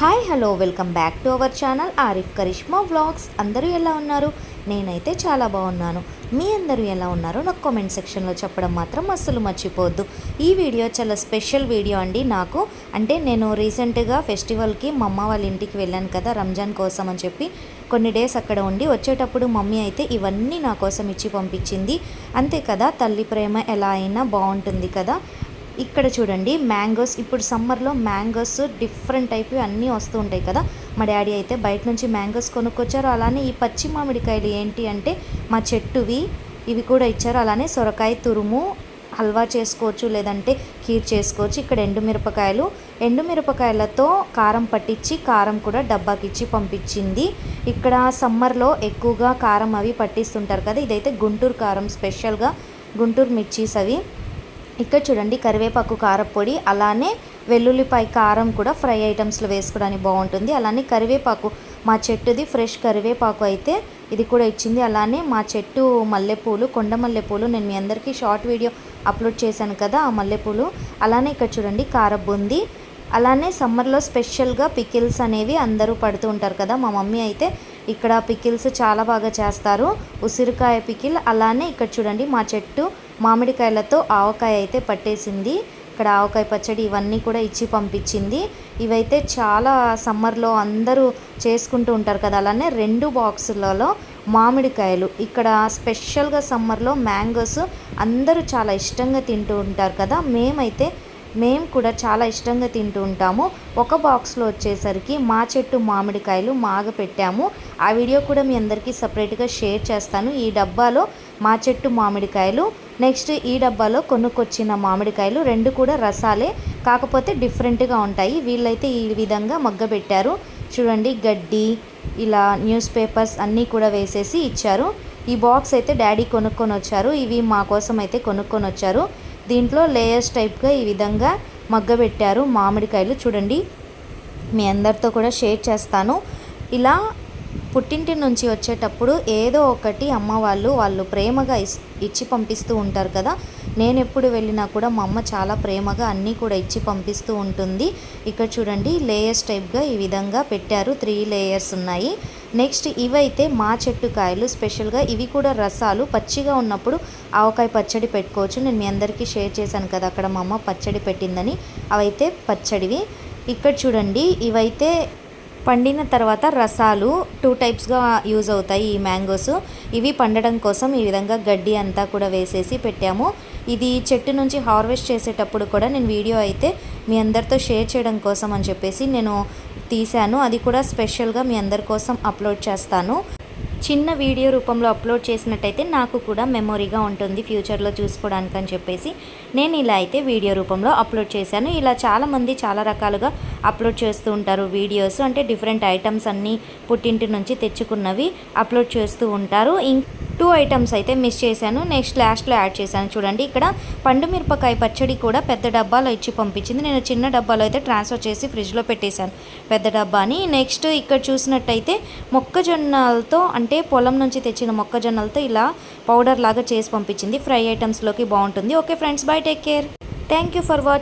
Hi hello welcome back to our channel Arif Karishma vlogs. అందరూ ఎలా ఉన్నారు? నేనైతే చాలా బాగున్నాను. మీ అందరూ ఎలా ఉన్నారో నాకు కామెంట్ సెక్షన్లో చెప్పడం మాత్రం అస్సలు మర్చిపోవద్దు. ఈ వీడియో చాలా స్పెషల్ వీడియో అండి నాకు. అంటే నేను రీసెంట్గా ఫెస్టివల్కి మా అమ్మ వాళ్ళ ఇంటికి వెళ్ళాను కదా రంజాన్ కోసం అని చెప్పి. కొన్ని డేస్ అక్కడ ఉండి వచ్చేటప్పుడు మమ్మీ అయితే ఇవన్నీ నా కోసం ఇచ్చి పంపించింది. అంతే కదా తల్లి ప్రేమ ఎలా అయినా బాగుంటుంది కదా. ఇక్కడ చూడండి మ్యాంగోస్. ఇప్పుడు సమ్మర్లో మ్యాంగోస్ డిఫరెంట్ టైప్ అన్నీ వస్తూ ఉంటాయి కదా. మా డాడీ అయితే బయట నుంచి మ్యాంగోస్ కొనుక్కొచ్చారు. అలానే ఈ పచ్చి మామిడికాయలు ఏంటి అంటే మా చెట్టువి ఇవి కూడా ఇచ్చారు. అలానే సొరకాయ తురుము హల్వా చేసుకోవచ్చు లేదంటే కీర్ చేసుకోవచ్చు. ఇక్కడ ఎండుమిరపకాయలు. ఎండుమిరపకాయలతో కారం పట్టించి కారం కూడా డబ్బాకిచ్చి పంపించింది. ఇక్కడ సమ్మర్లో ఎక్కువగా కారం అవి పట్టిస్తుంటారు కదా. ఇదైతే గుంటూరు కారం స్పెషల్గా. గుంటూరు మిర్చీస్ అవి. ఇక్కడ చూడండి కరివేపాకు కారపొడి అలానే వెల్లుల్లిపాయ కారం కూడా ఫ్రై ఐటమ్స్లో వేసుకోవడానికి బాగుంటుంది. అలానే కరివేపాకు మా చెట్టుది ఫ్రెష్ కరివేపాకు అయితే ఇది కూడా ఇచ్చింది. అలానే మా చెట్టు మల్లెపూలు కొండ మల్లెపూలు నేను మీ అందరికీ షార్ట్ వీడియో అప్లోడ్ చేశాను కదా ఆ మల్లెపూలు. అలానే ఇక్కడ చూడండి కారబుంది. అలానే సమ్మర్లో స్పెషల్గా పికిల్స్ అనేవి అందరూ పడుతూ ఉంటారు కదా మా మమ్మీ అయితే ఇక్కడ పికిల్స్ చాలా బాగా చేస్తారు. ఉసిరికాయ పికిల్ అలానే ఇక్కడ చూడండి మా చెట్టు మామిడికాయలతో ఆవకాయ అయితే పట్టేసింది. ఇక్కడ ఆవకాయ పచ్చడి ఇవన్నీ కూడా ఇచ్చి పంపించింది. ఇవైతే చాలా సమ్మర్లో అందరూ చేసుకుంటూ ఉంటారు కదా అలానే రెండు బాక్సులలో మామిడికాయలు. ఇక్కడ స్పెషల్గా సమ్మర్లో మ్యాంగోస్ అందరూ చాలా ఇష్టంగా తింటూ ఉంటారు కదా మేమైతే మేము కూడా చాలా ఇష్టంగా తింటూ ఉంటాము. ఒక బాక్స్లో వచ్చేసరికి మా చెట్టు మామిడికాయలు మాగ పెట్టాము ఆ వీడియో కూడా మీ అందరికీ సపరేట్గా షేర్ చేస్తాను. ఈ డబ్బాలో మా చెట్టు మామిడికాయలు నెక్స్ట్ ఈ డబ్బాలో కొనుక్కొచ్చిన మామిడికాయలు రెండు కూడా రసాలే కాకపోతే డిఫరెంట్గా ఉంటాయి. వీళ్ళైతే ఈ విధంగా మగ్గబెట్టారు. చూడండి గడ్డి ఇలా న్యూస్ పేపర్స్ అన్నీ కూడా వేసేసి ఇచ్చారు. ఈ బాక్స్ అయితే డాడీ కొనుక్కొని వచ్చారు. ఇవి మా కోసం అయితే కొనుక్కొని వచ్చారు. దీంట్లో లేయర్స్ టైప్గా ఈ విధంగా మగ్గబెట్టారు మామిడికాయలు. చూడండి మీ అందరితో కూడా షేర్ చేస్తాను. ఇలా పుట్టింటి నుంచి వచ్చేటప్పుడు ఏదో ఒకటి అమ్మ వాళ్ళు వాళ్ళు ప్రేమగా ఇచ్చి పంపిస్తూ ఉంటారు కదా. నేను ఎప్పుడు వెళ్ళినా కూడా మా అమ్మ చాలా ప్రేమగా అన్నీ కూడా ఇచ్చి పంపిస్తూ ఉంటుంది. ఇక్కడ చూడండి లేయర్స్ టైప్గా ఈ విధంగా పెట్టారు. త్రీ లేయర్స్ ఉన్నాయి. నెక్స్ట్ ఇవైతే మా చెట్టు కాయలు స్పెషల్గా ఇవి కూడా రసాలు. పచ్చిగా ఉన్నప్పుడు ఆవకాయ పచ్చడి పెట్టుకోవచ్చు. నేను మీ అందరికీ షేర్ చేశాను కదా అక్కడ మా అమ్మ పచ్చడి పెట్టిందని. అవైతే పచ్చడివి. ఇక్కడ చూడండి ఇవైతే పండిన తర్వాత రసాలు టూ టైప్స్గా యూజ్ అవుతాయి ఈ మ్యాంగోస్. ఇవి పండడం కోసం ఈ విధంగా గడ్డి అంతా కూడా వేసేసి పెట్టాము. ఇది చెట్టు నుంచి హార్వెస్ట్ చేసేటప్పుడు కూడా నేను వీడియో అయితే మీ అందరితో షేర్ చేయడం కోసం అని చెప్పేసి నేను తీశాను. అది కూడా స్పెషల్గా మీ అందరి కోసం అప్లోడ్ చేస్తాను. చిన్న వీడియో రూపంలో అప్లోడ్ చేసినట్టయితే నాకు కూడా మెమొరీగా ఉంటుంది ఫ్యూచర్లో చూసుకోవడానికి అని చెప్పేసి. నేను ఇలా అయితే వీడియో రూపంలో అప్లోడ్ చేశాను. ఇలా చాలామంది చాలా రకాలుగా అప్లోడ్ చేస్తూ ఉంటారు వీడియోస్. అంటే డిఫరెంట్ ఐటమ్స్ అన్నీ పుట్టింటి నుంచి తెచ్చుకున్నవి అప్లోడ్ చేస్తూ ఉంటారు. ఇం టూ ఐటమ్స్ అయితే మిస్ చేశాను. నెక్స్ట్ లాస్ట్లో యాడ్ చేశాను. చూడండి ఇక్కడ పండు మిరపకాయ పచ్చడి కూడా పెద్ద డబ్బాలో ఇచ్చి పంపించింది. నేను చిన్న డబ్బాలో అయితే ట్రాన్స్ఫర్ చేసి ఫ్రిడ్జ్లో పెట్టేశాను. పెద్ద డబ్బాని. నెక్స్ట్ ఇక్కడ చూసినట్టయితే మొక్కజొన్నలతో అంటే పొలం నుంచి తెచ్చిన మొక్కజొన్నలతో ఇలా పౌడర్ లాగా చేసి పంపించింది. ఫ్రై ఐటమ్స్లోకి బాగుంటుంది. Okay friends bye take care thank you for watching